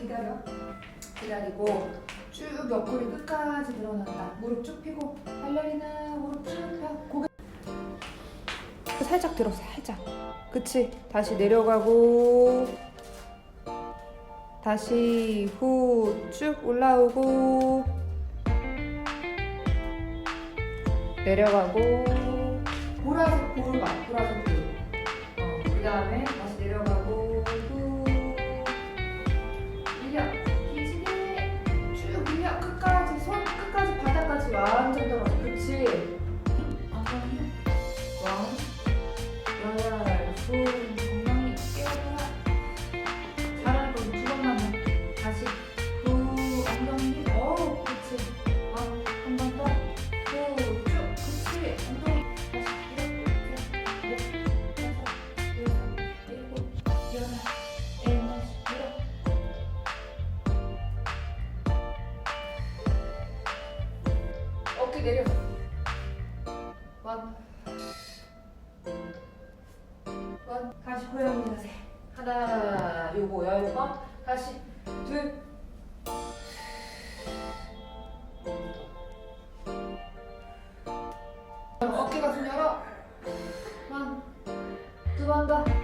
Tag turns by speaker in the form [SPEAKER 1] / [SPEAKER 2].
[SPEAKER 1] 기다려. 기다리고 쭉 옆구리 끝까지 늘어난다. 무릎 쭉 펴고 발레리나 무릎 쭉 펴. 고개 살짝 들어 살짝. 그치. 다시 내려가고 다시 후 쭉 올라오고 내려가고 보라색 볼 봐. 보라색 볼. 어, 그 다음에 왕 열후 엉덩이 깨어라 잘하는 거두 번만 더 다시 후 엉덩이 어 그치 어한번더후쭉 그치 엉덩이 다시 넷 다섯 여섯 일곱 여덟 일곱 일곱 어깨 내려. 원. 고양이 자세. 하나, 요거야, 요거. 다시 둘. 어깨가 좀 열어. 원. 두번 더.